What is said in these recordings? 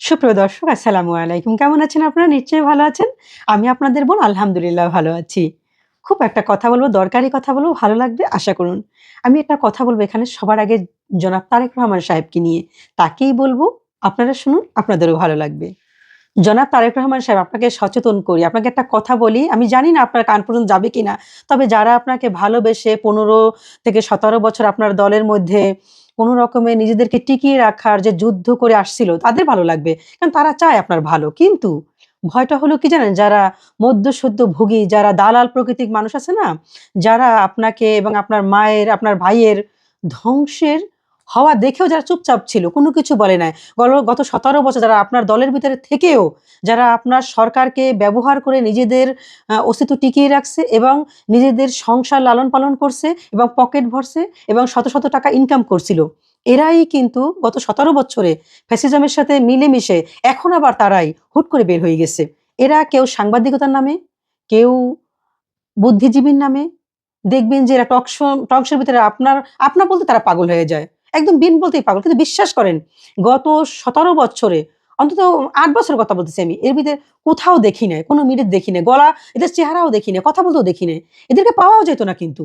সুপ্রিয় দর্শক, আসসালামু আলাইকুম। কেমন আছেন আপনারা? নিশ্চয়ই ভালো আছেন। আমি আপনাদের বোন, আলহামদুলিল্লাহ ভালো আছি। খুব একটা কথা বলব, দরকারি কথা বলব, ভালো লাগবে, আশা করুন। আমি একটা কথা বলব এখানে সবার আগে জনাব তারেক রহমান সাহেবকে নিয়ে। তাকেই বলব, আপনারা শুনুন, আপনাদেরও ভালো লাগবে। জনাব তারেক রহমান সাহেব, আপনাকে সচেতন করি, আপনাকে একটা কথা বলি। আমি জানি না আপনার কান পর্যন্ত যাবে কিনা, তবে যারা আপনাকে ভালোবেসে পনেরো থেকে সতেরো বছর আপনার দলের মধ্যে কোনো রকমে নিজেদেরকে টিকিয়ে রাখার যে যুদ্ধ করে আসছিল, তাদের ভালো লাগবে। কারণ তারা চায় আপনার ভালো। কিন্তু ভয়টা হলো কি জানেন? যারা মধ্যসদ্য ভোগী, যারা দালাল প্রকৃতিক মানুষ আছে না? যারা আপনাকে এবং আপনার মায়ের, আপনার ভাইয়ের ধ্বংসের হওয়া দেখেও যারা চুপচাপ ছিল, কোনো কিছু বলে নাই। গত সতেরো বছর যারা আপনার দলের ভিতরে থেকেও, যারা আপনার সরকারকে ব্যবহার করে নিজেদের অস্তিত্ব টিকিয়ে রাখছে এবং নিজেদের সংসার লালন পালন করছে এবং পকেট ভরছে এবং শত শত টাকা ইনকাম করছিল, এরাই কিন্তু গত সতেরো বছরে ফ্যাসিজমের সাথে মিলেমিশে এখন আবার তারাই হুট করে বের হয়ে গেছে। এরা কেউ সাংবাদিকতার নামে, কেউ বুদ্ধিজীবীর নামে, দেখবেন যে এরা টকশো টকশোর ভিতরে আপনার আপনার বলতে তারা পাগল হয়ে যায়। একদম বিন বলতেই পাগল, কিন্তু বিশ্বাস করেন, গত সতেরো বছরে, অন্তত আট বছরের কথা বলতেছি আমি, এর ভিতরে কোথাও দেখি নাই, কোনো মিনিট দেখি নাই, গলা, এদের চেহারাও দেখি নাই, কথা বলতেও দেখি নাই, এদেরকে পাওয়াও যেত না কিন্তু।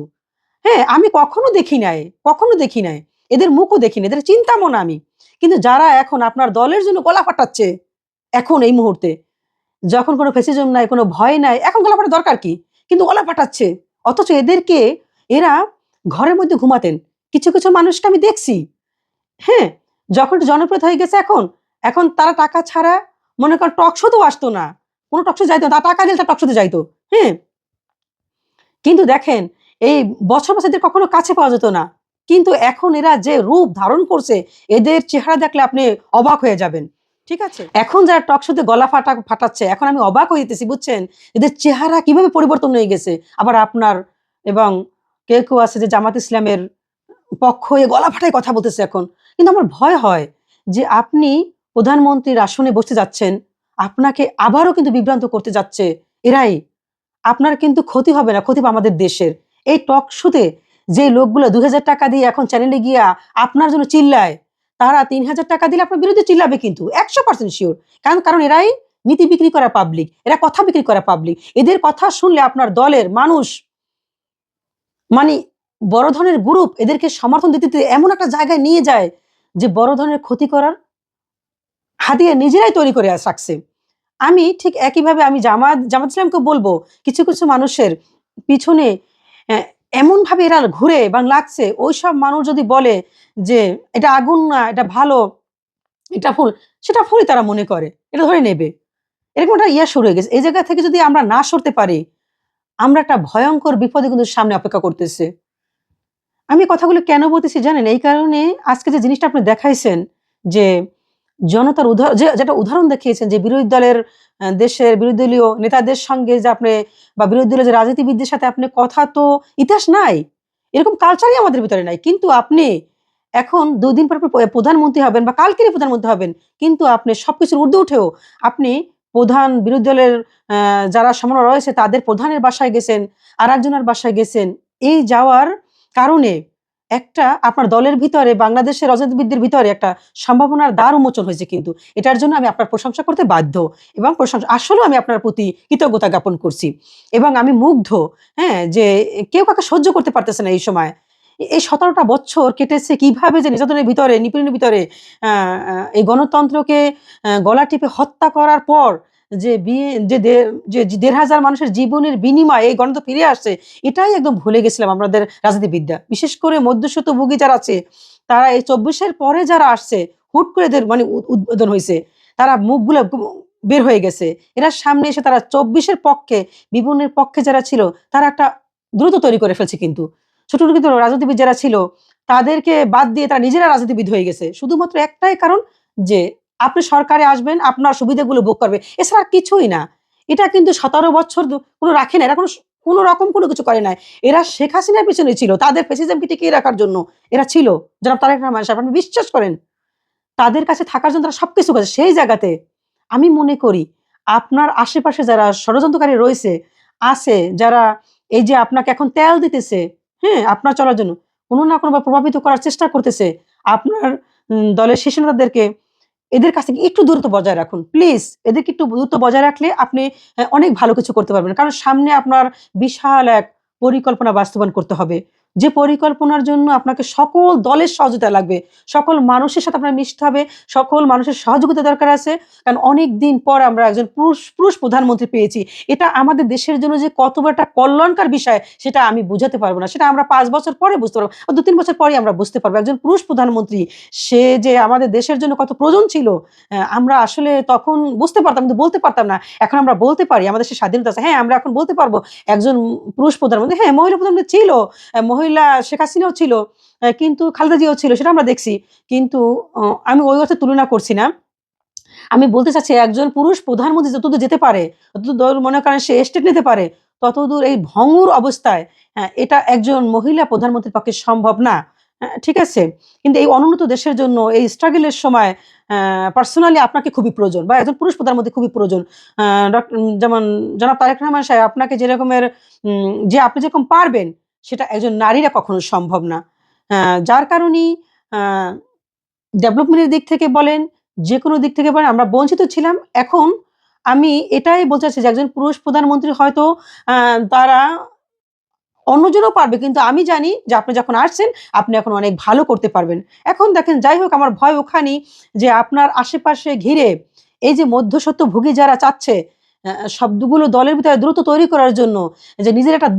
হ্যাঁ আমি কখনো দেখি নাই, কখনো দেখি নাই, এদের মুখও দেখি না এদের চিন্তামো না আমি, কিন্তু যারা এখন আপনার দলের জন্য গলা ফাটাচ্ছে, এখন এই মুহূর্তে, যখন কোনো ফেসিজম নাই, কোনো ভয় নাই, এখন গলা ফাটার দরকার কি? কিন্তু গলা ফাটাচ্ছে, অথচ এদেরকে, এরা ঘরের মধ্যে ঘুমাতেন কিছু কিছু মানুষকে আমি দেখছি। হ্যাঁ যখন জনপ্রিয় হয়ে গেছে এখন এখন তারা টাকা ছাড়া মনে কর টকশোতেও আসতো না। কোনো টকশো যাইতো না টাকা দিলে তার টকশোতে যাইতো। হ্যাঁ কিন্তু দেখেন, এই বছর বছর এদের কখনো কাছে পাওয়া যেত না। কিন্তু এখন এরা যে রূপ ধারণ করছে, এদের চেহারা দেখলে আপনি অবাক হয়ে যাবেন। ঠিক আছে? এখন যারা টকশোতে গলা ফাটা, ফাটাচ্ছে, এখন আমি অবাক হয়ে যেতেছি, বুঝছেন? এদের চেহারা কীভাবে পরিবর্তন হয়ে গেছে? আবার আপনার এবং কেউ কেউ আছে যে জামাত ইসলামের পক্ষ হয়ে গলা ফাটায় কথা বলতেছে এখন। কিন্তু আমার ভয় হয় যে আপনি প্রধানমন্ত্রীর আসনে বসতে যাচ্ছেন, আপনাকে আবারও কিন্তু বিভ্রান্ত করতে যাচ্ছে। এরাই, আপনার কিন্তু ক্ষতি হবে না, ক্ষতি আমাদের দেশের। এই টক শোতে যে লোকগুলো দুই হাজার টাকা দিয়ে এখন চ্যানেলে গিয়া আপনার জন্য চিল্লায়, তারা তিন হাজার টাকা দিলে আপনার বিরুদ্ধে চিল্লাবে কিন্তু, একশো পার্সেন্ট শিওর কারণ কারণ এরাই নীতি বিক্রি করা পাবলিক এরা কথা বিক্রি করা পাবলিক এদের কথা শুনলে আপনার দলের মানুষ মানে বড় ধরনের গ্রুপ এদেরকে সমর্থন দিতে দিতে এমন একটা জায়গায় নিয়ে যায় যে বড় ধরনের ক্ষতি করার হাতিয়ে নিজেরাই তৈরি করে রাখছে। আমি ঠিক একইভাবে আমি জামাত জামাত ইসলামকে বলব, কিছু কিছু মানুষের পিছনে এমনভাবে এরা ঘুরে এবং লাগছে ওই সব মানুষ যদি বলে যে এটা আগুন না, এটা ভালো, এটা ফুল সেটা ফুলই তারা মনে করে, এটা ধরে নেবে। এরকম একটা ইয়া শুরু হয়ে গেছে। এই জায়গা থেকে যদি আমরা না সরতে পারি, আমরা একটা ভয়ঙ্কর বিপদে কিন্তু সামনে অপেক্ষা করতেছে। আমি কথাগুলো কেন বলতেছি জানেন? এই কারণে আজকে যে জিনিসটা আপনি দেখাইছেন যে জনতার উদাহরণ যেটা উদাহরণ দেখিয়েছেন যে বিরোধী দলের দেশের বিরোধী দলীয় নেতাদের সঙ্গে যে আপনি বা বিরোধী দলীয় যে রাজনীতিবিদদের সাথে আপনি কথা তো ইতিহাস নাই। এরকম কালচারই আমাদের ভিতরে নাই। কিন্তু আপনি এখন দুদিন পর পর প্রধানমন্ত্রী হবেন বা কালকেরই প্রধানমন্ত্রী হবেন, কিন্তু আপনি সবকিছুর ঊর্ধ্বে উঠেও আপনি প্রধান বিরোধী দলের যারা সামনে রয়েছে তাদের প্রধানের বাসায় গেছেন আর একজনের বাসায় গেছেন। এই যাওয়ার কারণে একটা আপনার দলের ভিতরে, বাংলাদেশের রাজনীতিবিদদের ভিতরে একটা সম্ভাবনার দ্বার উন্মোচন হয়েছে কিন্তু। এটার জন্য আমি আপনার প্রশংসা করতে বাধ্য এবং প্রশংসা আসলেও আমি আপনার প্রতি কৃতজ্ঞতা জ্ঞাপন করছি। এবং আমি মুগ্ধ হ্যাঁ যে কেউ কাকে সহ্য করতে পারতেছে না এই সময়। এই সতেরোটা বছর কেটেছে কীভাবে যে নির্যাতনের ভিতরে, নিপীড়নের ভিতরে এই গণতন্ত্রকে গলা টিপে হত্যা করার পর যে বিয়ে যে যে দেড় হাজার মানুষের জীবনের বিনিময়ে এই গণতন্ত্র ফিরে আসছে, এটাই একদম ভুলে গেছিলাম আমাদের রাজনীতিবিদ্যা বিশেষ করে মধ্যস্বত ভোগী যারা আছে, তারা এই চব্বিশের পরে যারা আসছে, হুট করে এদের মানে উদ- উদ্বোধন হয়েছে তারা মুখগুলো বের হয়ে গেছে। এরা সামনে এসে তারা চব্বিশের পক্ষে বিপনের পক্ষে যারা ছিল, তারা একটা দ্রুত তৈরি করে ফেলছে কিন্তু। ছোট ছোট কিন্তু রাজনীতিবিদ যারা ছিল, তাদেরকে বাদ দিয়ে তারা নিজেরা রাজনীতিবিদ হয়ে গেছে। শুধুমাত্র একটাই কারণ যে আপনি সরকারে আসবেন, আপনার সুবিধাগুলো ভোগ করবে। এছাড়া কিছুই না। এটা কিন্তু সতেরো বছর কোনো রাখে না। এরা কোনো কোনো রকম কোনো কিছু করে নাই। এরা শেখ হাসিনার পিছনে ছিল। তাদের ফেসিজমকে টিকিয়ে রাখার জন্য এরা ছিল। যারা তারেক রহমান সাহেব, আপনি বিশ্বাস করেন? তাদের কাছে থাকার জন্য তারা সবকিছু করেছে। সেই জায়গাতে আমি মনে করি, আপনার আশেপাশে যারা ষড়যন্ত্রকারী রয়েছে, আছে, যারা এই যে আপনাকে এখন তেল দিতেছে হ্যাঁ আপনার চলার জন্য, কোনো না কোনোভাবে প্রভাবিত করার চেষ্টা করতেছে, আপনার দলের শীর্ষ নেতাদেরকে এদের কাছ থেকে একটু দূরত্ব বজায় রাখুন। প্লিজ এদেরকে একটু দূরত্ব বজায় রাখলে আপনি অনেক ভালো কিছু করতে পারবেন। কারণ সামনে আপনার বিশাল এক পরিকল্পনা বাস্তবায়ন করতে হবে। যে পরিকল্পনার জন্য আপনাকে সকল দলের সহযোগিতা লাগবে সকল মানুষের সাথে আপনার মিশতে হবে সকল মানুষের সহযোগিতা দরকার আছে কারণ অনেক দিন পর আমরা একজন পুরুষ পুরুষ প্রধানমন্ত্রী পেয়েছি। এটা আমাদের দেশের জন্য যে কত একটা কল্যাণকার বিষয় সেটা আমি বুঝাতে পারব না। সেটা আমরা পাঁচ বছর পরে বুঝতে পারব দু তিন বছর পরে আমরা বুঝতে পারব। একজন পুরুষ প্রধানমন্ত্রী সে যে আমাদের দেশের জন্য কত প্রয়োজন ছিল আমরা আসলে তখন বুঝতে পারতাম কিন্তু বলতে পারতাম না। এখন আমরা বলতে পারি আমাদের সে স্বাধীনতা আছে। হ্যাঁ আমরা এখন বলতে পারব একজন পুরুষ প্রধানমন্ত্রী হ্যাঁ মহিলা প্রধানমন্ত্রী ছিল আহ, মহিলা শেখ হাসিনাও ছিল কিন্তু খালেদা জিয়াও ছিল সেটা আমরা দেখছি। কিন্তু আমি ওই অর্থে তুলনা করছি না। আমি বলতে চাচ্ছি একজন পুরুষ প্রধানমন্ত্রী যতদূর যেতে পারে ততদূর মনে করেন সে স্টেট নিতে পারে ততদূর এই ভঙ্গুর অবস্থায় হ্যাঁ, এটা একজন মহিলা প্রধানমন্ত্রীর পক্ষে সম্ভব না হ্যাঁ, ঠিক আছে? কিন্তু এই অনুন্নত দেশের জন্য এই স্ট্রাগলের সময় পার্সোনালি আপনাকে খুবই প্রয়োজন বা একজন পুরুষ প্রধানমন্ত্রী খুবই প্রয়োজন। যেমন জনাব তারেক রহমান সাহেব আপনাকে যেরকমের যে আপনি যেরকম পারবেন সেটা একজন নারীরা কখনো সম্ভব না। যার কারণেই ডেভেলপমেন্টের দিক থেকে বলেন যে কোনো দিক থেকে বলেন, আমরা বঞ্চিত ছিলাম। এখন আমি এটাই বলতে চাচ্ছি যে, একজন পুরুষ প্রধানমন্ত্রী হয়তো তারা অন্যজনও পারবে, কিন্তু আমি জানি যে আপনি যখন আসছেন, আপনি এখন অনেক ভালো করতে পারবেন। এখন দেখেন, যাই হোক, আমার ভয় ওখানি যে আপনার আশেপাশে ঘিরে এই যে মধ্যসত্ত্ব ভুগি যারা চাচ্ছে শব্দগুলো দলের ভিতরে দ্রুত তৈরি করার জন্য, যে নিজের একটা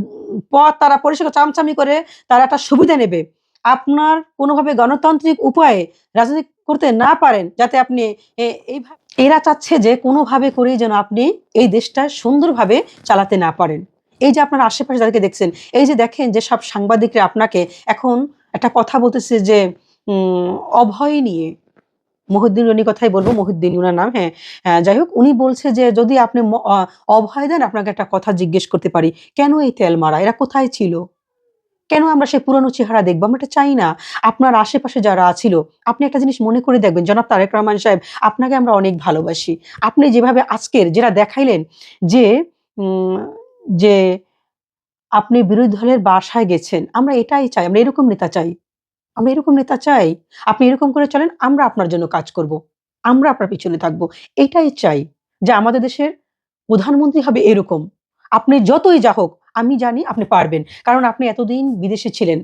পথ তারা পরিষ্কার চামচামি করে, তারা একটা সুবিধা নেবে। আপনার কোনোভাবে গণতান্ত্রিক উপায়ে রাজনীতি করতে না পারেন, যাতে আপনি এইভাবে এরা চাচ্ছে যে কোনোভাবে করেই যেন আপনি এই দেশটা সুন্দরভাবে চালাতে না পারেন। এই যে আপনার আশেপাশে যাদেরকে দেখছেন, এই যে দেখেন যে সব সাংবাদিকরা আপনাকে এখন একটা কথা বলতেছে যে অভয় নিয়ে। মহিউদ্দিন উনি কথাই বলব, মহিউদ্দিন উনার নাম হ্যাঁ। যাই হোক, উনি বলছে যে যদি আপনি অভয় দেন, আপনাকে একটা কথা জিজ্ঞেস করতে পারি, কেন এই তেল মারা? এরা কোথায় ছিল? কেন আমরা সেই পুরনো চেহারা দেখব? আমরা এটা চাই না। আপনার আশেপাশে যারা ছিল আপনি একটা জিনিস মনে করে দেখবেন। জনাব তারেক রহমান সাহেব, আপনাকে আমরা অনেক ভালোবাসি। আপনি যেভাবে আজকের যেটা দেখাইলেন যে যে আপনি বিরোধী দলের বাসায় গেছেন, আমরা এটাই চাই, আমরা এরকম নেতা চাই। আমরা এরকম নেতা চাই, আপনি এরকম করে চলেন, আমরা আপনার জন্য কাজ করব, আমরা আপনার পিছনে থাকব। এটাই চাই যে আমাদের দেশের প্রধানমন্ত্রী হবে এরকম। আপনি যতই যা হোক, আমি জানি আপনি পারবেন। কারণ আপনি এতদিন বিদেশে ছিলেন,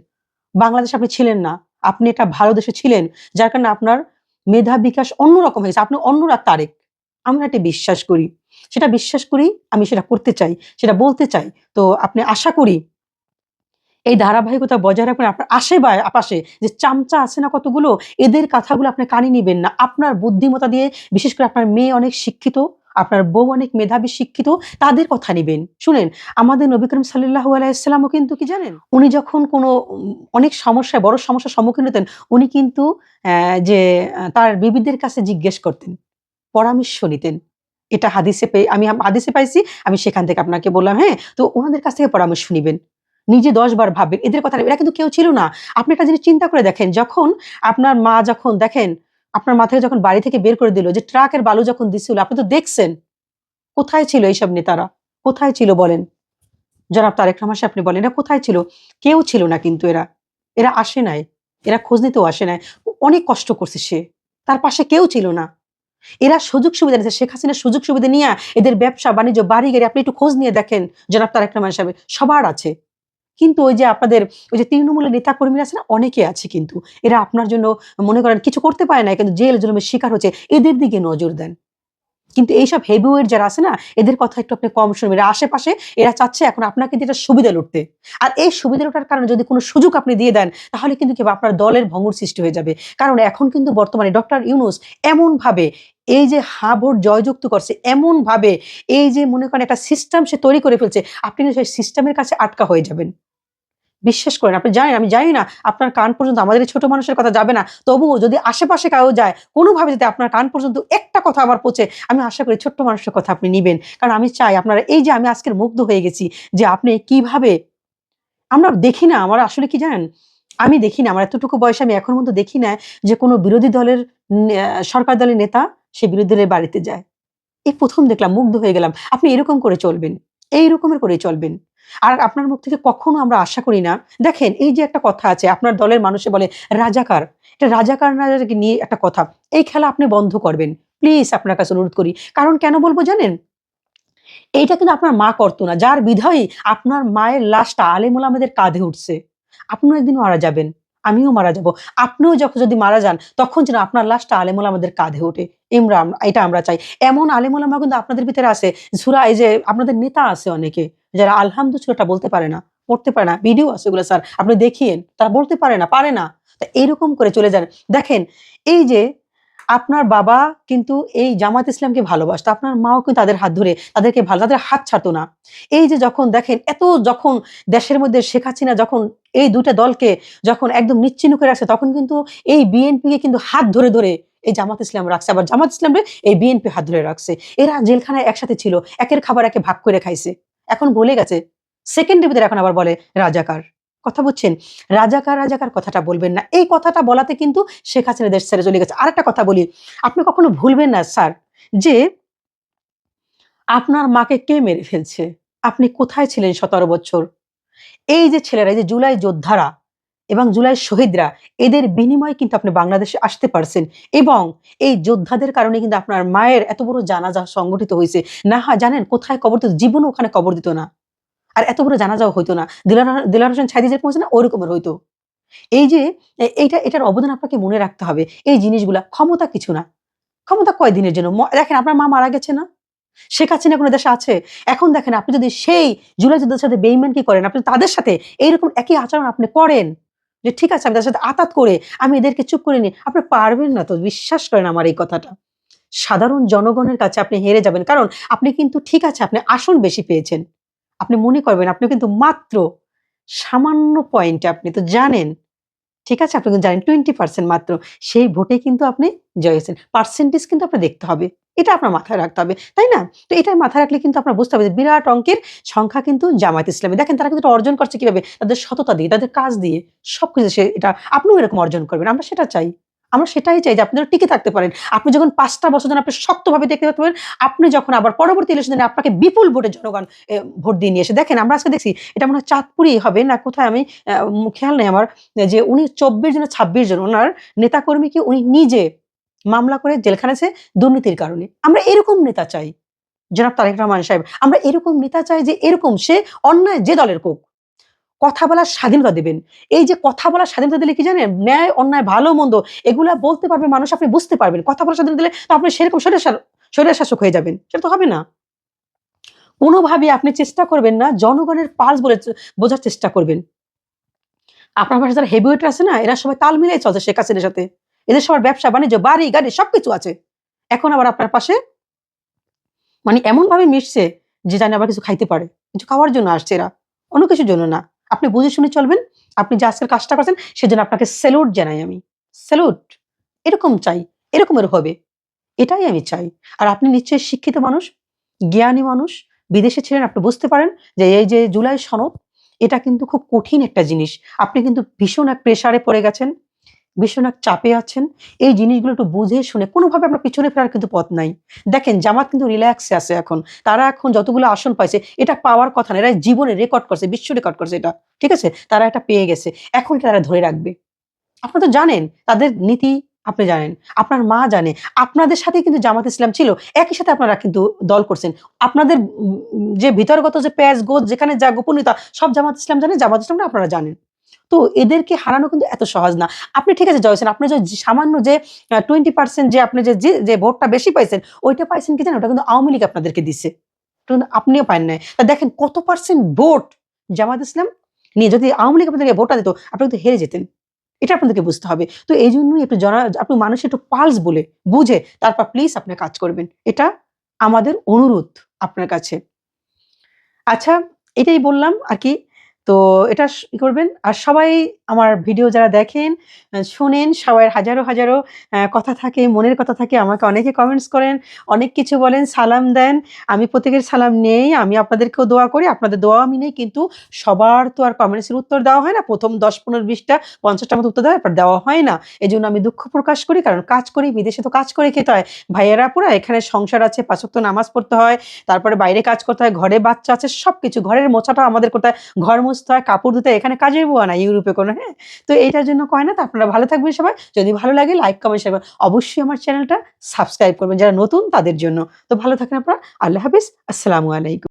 বাংলাদেশে আপনি ছিলেন না, আপনি একটা ভালো দেশে ছিলেন, যার কারণে আপনার মেধা বিকাশ অন্যরকম হয়েছে, আপনি অন্যরা তারেক। আমরা এটি বিশ্বাস করি। সেটা বিশ্বাস করি আমি সেটা করতে চাই, সেটা বলতে চাই। তো আপনি আশা করি এই ধারাবাহিকতা বজায় রাখবেন আপনার আশে বা আপাশে যে চামচা আছে না কতগুলো, এদের কথাগুলো আপনি কানে নিবেন না। আপনার বুদ্ধিমত্তা দিয়ে, বিশেষ করে আপনার মেয়ে অনেক শিক্ষিত, আপনার বউ অনেক মেধাবী, শিক্ষিত, তাদের কথা নিবেন। শুনেন, আমাদের নবী করিম সাল্লাহ আলাইসাল্লামও কিন্তু কি জানেন? উনি যখন কোনো অনেক সমস্যায়, বড় সমস্যার সম্মুখীন হতেন, উনি কিন্তু যে, তার বিবিদের কাছে জিজ্ঞেস করতেন, পরামর্শ নিতেন। এটা হাদিসে পেয়ে, আমি হাদিসে পাইছি, আমি সেখান থেকে আপনাকে বললাম হ্যাঁ তো ওনাদের কাছ থেকে পরামর্শ নিবেন। নিজে দশ বার ভাববেন, এদের কথা এরা কিন্তু কেউ ছিল না। আপনি একটা জিনিস চিন্তা করে দেখেন, যখন আপনার মা যখন দেখেন, আপনার মাথায় যখন বাড়ি থেকে বের করে দিল যে ট্রাকের বালু যখন দিছিল, আপনি তো দেখছেন। কোথায় ছিল এইসব নেতারা? কোথায় ছিল বলেন? জনাব তারেক রহমান আপনি বলেন, এরা কোথায় ছিল? কেউ ছিল না কিন্তু এরা। এরা আসে নাই। এরা খোঁজ নিতেও আসে নাই। অনেক কষ্ট করছে সে। তার পাশে কেউ ছিল না। এরা সুযোগ সুবিধা নিচ্ছে শেখ হাসিনার সুযোগ সুবিধা নিয়ে এদের ব্যবসা, বাণিজ্য, বাড়ি, গাড়ি, আপনি একটু খোঁজ নিয়ে দেখেন, জনাব তারেক রহমান সাহেব, সবার আছে। কিন্তু ওই যে আপনাদের, ওই যে তৃণমূলের নেতা কর্মীরা আছে না, অনেকে আছে কিন্তু। এরা আপনার জন্য মনে করেন কিছু করতে পারে না কিন্তু জেল জুলুমের শিকার হচ্ছে। এদের দিকে নজর দেন। কিন্তু এইসব হেভিওয়েট যারা আছে না, এদের কথা একটু আপনি কম শুনবেন। আশেপাশে, এরা চাচ্ছে এখন আপনার কিন্তু এটা সুবিধা লুটতে। আর এই সুবিধা লুটার কারণে যদি কোনো সুযোগ আপনি দিয়ে দেন, তাহলে কিন্তু কি আপনার দলের ভঙ্গুর সৃষ্টি হয়ে যাবে। কারণ এখন কিন্তু বর্তমানে ডক্টর ইউনুস এমনভাবে এই যে হা ভোট জয়যুক্ত করছে, এমনভাবে এই যে মনে করেন একটা সিস্টেম সে তৈরি করে ফেলছে, আপনি সেই সিস্টেমের কাছে আটকা হয়ে যাবেন। বিশ্বাস করেন। আপনি জানেন, আমি জানি না, আপনার কান পর্যন্ত আমাদের ছোট মানুষের কথা যাবে না। তবুও যদি আশেপাশে কাউ যায়, কোনোভাবে যদি আপনার কান পর্যন্ত একটা কথা আমার পৌঁছে, আমি আশা করি ছোট্ট মানুষের কথা আপনি নিবেন। কারণ আমি চাই আপনারা, এই যে আমি আজকের মুগ্ধ হয়ে গেছি যে আপনি কীভাবে, আমরা দেখি না, আমার আসলে কি জানেন? আমি দেখি না, আমার এতটুকু বয়সে আমি এখন মতো দেখি না যে কোনো বিরোধী দলের সরকার দলের নেতা সে বিরোধী দলের বাড়িতে যায়। এই প্রথম দেখলাম, মুগ্ধ হয়ে গেলাম। আপনি এরকম করে চলবেন, এই রকমের করে চলবেন। আর আপনার মুখ থেকে কখনো আমরা আশা করি না। দেখেন, এই যে একটা কথা আছে, আপনার দলের মানুষে বলে, রাজাকার। এটা রাজাকার নিয়ে একটা কথা। এই খেলা আপনি বন্ধ করবেন। প্লিজ আপনার কাছে অনুরোধ করি। কারণ কেন বলব জানেন? এইটা কিন্তু আপনার মা করতো না। যার বিধায়ী আপনার মায়ের লাশটা আলেমুল আমাদের কাঁধে উঠছে। আপনিও একদিন মারা যাবেন। আমিও মারা যাব। আপনিও যখন যদি মারা যান, তখন যেন আপনার লাশটা আলেমুল আমাদের কাঁধে ওঠে। ইমরা এটা আমরা চাই। এমন আলেমুল আমা কিন্তু আপনাদের ভিতরে আছে। ঝুরা এই যে আপনাদের নেতা আছে অনেকে। যারা আলহামদু সুরাটা বলতে পারে না, পড়তে পারে না ভিডিও আছে ওগুলো স্যার আপনি দেখিয়েন, তারা বলতে পারে না পারে না। তা এরকম করে চলে যান। দেখেন, এই যে আপনার বাবা কিন্তু এই জামাত ইসলামকে ভালোবাসতো, আপনার মাও কিন্তু তাদের হাত ধরে তাদেরকে ভালো, তাদের হাত ছাড়তো না। এই যে যখন দেখেন, এত যখন দেশের মধ্যে শেখ হাসিনা যখন এই দুটা দলকে যখন একদম নিচ্ছিন্ন করে রাখছে তখন কিন্তু এই বিএনপিকে কিন্তু হাত ধরে ধরে এই জামাত ইসলাম রাখছে। আবার জামাত ইসলামরে এই বিএনপি হাত ধরে রাখছে। এরা জেলখানায় একসাথে ছিল, একের খাবার একে ভাগ করে খাইছে। এখন বলে গেছে সেকেন্ডের ভিতরে এখন আবার বলে রাজাকার। কথা বলছেন রাজাকার রাজাকার কথাটা বলবেন না। এই কথাটা বলাতে কিন্তু শেখ হাসিনা দেশ ছেড়ে চলে গেছে। আরেকটা কথা বলি, আপনি কখনো ভুলবেন না স্যার, যে আপনার মাকে কে মেরে ফেলছে? আপনি কোথায় ছিলেন সতেরো বছর? এই যে ছেলেরা, এই যে জুলাই যোদ্ধারা এবং জুলাই শহীদরা এদের বিনিময়ে কিন্তু আপনি বাংলাদেশে আসতে পারছেন। এবং এই যোদ্ধাদের কারণে কিন্তু আপনার মায়ের এত বড় জানাজা সংগঠিত হয়েছে। না জানেন কোথায় কবর দিত? জীবনও ওখানে কবর দিত না। আর এত বড় জানাজাও হইতো না। দিলার হোসেন ছাইদি যে পৌঁছে না ওই রকমের হইতো। এই যে এইটা, এটার অবদান আপনাকে মনে রাখতে হবে। এই জিনিসগুলা ক্ষমতা কিছু না। ক্ষমতা কয়দিনের জন্য? দেখেন আপনার মা মারা গেছে না? শেখ হাসিনা কোনো দেশে আছে? এখন দেখেন আপনি যদি সেই জুলাই যুদ্ধের সাথে বেইমান কি করেন, আপনি তাদের সাথে এইরকম একই আচরণ আপনি করেন। যে ঠিক আছে, আমি তার সাথে আতাত করে, আমি এদেরকে চুপ করে নিই আপনি পারবেন না তো, বিশ্বাস করেন আমার এই কথাটা। সাধারণ জনগণের কাছে আপনি হেরে যাবেন। কারণ আপনি কিন্তু ঠিক আছে, আপনি আসন বেশি পেয়েছেন। আপনি মনে করবেন আপনি কিন্তু মাত্র সামান্য পয়েন্টে আপনি তো জানেন। ঠিক আছে? আপনি জানেন টোয়েন্টি পার্সেন্ট মাত্র। সেই ভোটে কিন্তু আপনি জয় হয়েছেন। পার্সেন্টেজ কিন্তু আপনার দেখতে হবে। এটা আপনার মাথায় রাখতে হবে, তাই না? তো এটা মাথায় রাখলে কিন্তু আপনার বুঝতে হবে যে বিরাট অঙ্কের সংখ্যা কিন্তু জামায়াত ইসলামী। দেখেন তারা কিন্তু অর্জন করছে কীভাবে? তাদের সততা দিয়ে, তাদের কাজ দিয়ে, সবকিছু সে এটা আপনিও এরকম অর্জন করবেন, আমরা সেটা চাই। আমরা সেটাই চাই যে আপনি টিকে থাকতে পারেন। আপনি যখন পাঁচটা বছর যেন আপনি শক্তভাবে দেখতে থাকতে পারেন, আপনি যখন আবার পরবর্তী ইলেকশনে আপনাকে বিপুল ভোটে জনগণ ভোট দিয়ে নিয়ে এসে, দেখেন আমরা আজকে দেখছি, এটা মনে হয় চাঁদপুরেই হবে না কোথায় আমি খেয়াল নেই আমার, যে উনি চব্বিশ জন, ছাব্বিশ জন, ওনার নেতাকর্মীকে উনি নিজে মামলা করে জেলখানাছে দুর্নীতির কারণে? আমরা এরকম নেতা চাই। জনাব তারেক রহমান সাহেব, আমরা এরকম নেতা চাই যে এরকম সে অন্যায় যে দলের কোক কথা বলার স্বাধীনতা দেবেন। এই যে কথা বলার স্বাধীনতা দিলে কি জানেন? ন্যায়, অন্যায়, ভালো, মন্দ, এগুলা বলতে পারবে মানুষ, আপনি বুঝতে পারবেন। কথা বলার স্বাধীনতা দিলে তো আপনি সেরকম শরীর শরীর শাসক হয়ে যাবেন। সেটা তো হবে না। কোনোভাবে আপনি চেষ্টা করবেন না, জনগণের পালস বলে বোঝার চেষ্টা করবেন। আপনার পাশে যারা হেভিওয়েট আছে না, এরা সবাই তাল মিলাই চলছে শেখ হাসিনার সাথে। এদের সবার ব্যবসা, বাণিজ্য, বাড়ি, গাড়ি, সবকিছু আছে। এখন আবার আপনার পাশে মানে এমন ভাবে মিশছে যে জানে আবার কিছু খাইতে পারে। কিছু খাওয়ার জন্য আসছে এরা। অন্য কিছুর জন্য না। আপনি বুঝে শুনে চলবেন, আপনি যে আজকের কাজটা করছেন সেজন্য আপনাকে স্যালুট জানাই আমি। স্যালুট এরকম চাই, এরকমের হবে, এটাই আমি চাই। আর আপনি নিশ্চয়ই শিক্ষিত মানুষ, জ্ঞানী মানুষ, বিদেশে ছিলেন আপনি বুঝতে পারেন যে এই যে জুলাই সনদ, এটা কিন্তু খুব কঠিন একটা জিনিস। আপনি কিন্তু ভীষণ এক প্রেশারে পড়ে গেছেন। ভীষণ এক চাপে আছেন। এই জিনিসগুলো একটু বুঝে শুনে, কোনোভাবে আপনার পিছনে ফেরার কিন্তু পথ নাই। দেখেন, জামাত কিন্তু রিল্যাক্সে আছে এখন। তারা এখন যতগুলো আসন পাইছে, এটা পাওয়ার কথা না, এরা জীবনে রেকর্ড করছে, বিশ্ব রেকর্ড করছে এটা। ঠিক আছে? তারা এটা পেয়ে গেছে। এখন তারা ধরে রাখবে। আপনারা তো জানেন, তাদের নীতি আপনি জানেন, আপনার মা জানে। আপনাদের সাথে কিন্তু জামাত ইসলাম ছিল। একই সাথে আপনারা কিন্তু দল করছেন। আপনাদের যে ভিতরগত যে প্যাজ গোজ যেখানে যা গোপনীয়তা, সব জামাত ইসলাম জানে, জামাত ইসলামটা আপনারা জানেন। তো এদেরকে হারানো কিন্তু এত সহজ না। আপনি ঠিক আছে জয়ছেন আপনি যে সামান্য যে টোয়েন্টি পার্সেন্ট যে আপনি যে, যে- ভোটটা বেশি পাইছেন, ওইটা পাইছেন কি জানেন? ওটা কিন্তু আওয়ামী লীগ আপনাদেরকে দিছে। আপনিও পান নাই। তা দেখেন কত পার্সেন্ট ভোট জামাত ইসলাম নিয়ে যদি আওয়ামী লীগ আপনাদেরকে ভোটটা দিত, আপনি কিন্তু হেরে যেতেন। এটা আপনাদেরকে বুঝতে হবে। তো এই জন্যই একটু জনা আপনি মানুষের একটু পালস বলে, বুঝে, তারপর প্লিজ আপনি কাজ করবেন। এটা আমাদের অনুরোধ আপনার কাছে। আচ্ছা এটাই বললাম আর কি। তো এটা করবেন। আর সবাই আমার ভিডিও যারা দেখেন, শোনেন, সবার হাজারো, হাজারো কথা থাকে, মনের কথা থাকে। আমাকে অনেকে কমেন্টস করেন, অনেক কিছু বলেন, সালাম দেন। আমি প্রত্যেকের সালাম নেই। আমি আপনাদেরকেও দোয়া করি। আপনাদের দোয়া আমি নেই। কিন্তু সবার তো আর কমেন্টসের উত্তর দেওয়া হয় না। প্রথম দশ পনেরো বিশটা পঞ্চাশটা মতো উত্তর দেওয়া এরপর দেওয়া হয় না। এই জন্য আমি দুঃখ প্রকাশ করি। কারণ কাজ করি, বিদেশে তো কাজ করে খেতে হয়। ভাইয়েরা আপুরা এখানে সংসার আছে, ৫ ওয়াক্ত নামাজ পড়তে হয়। তারপরে বাইরে কাজ করতে হয়, ঘরে বাচ্চা আছে, সব কিছু ঘরের মোছাটা আমাদের করতে হয়, ঘর মুছতে হয়, কাপড় ধুতে এখানে কাজের বোয়া না ইউরোপে কোনো, হ্যাঁ? তো এটার জন্য কয় না। তো আপনারা ভালো থাকবেন সবাই। যদি ভালো লাগে লাইক, কমেন্ট, শেয়ার। অবশ্যই আমার চ্যানেলটা সাবস্ক্রাইব করবেন যারা নতুন তাদের জন্য। তো ভালো থাকেন আপনারা। আল্লাহ হাফিজ আসসালামু আলাইকুম।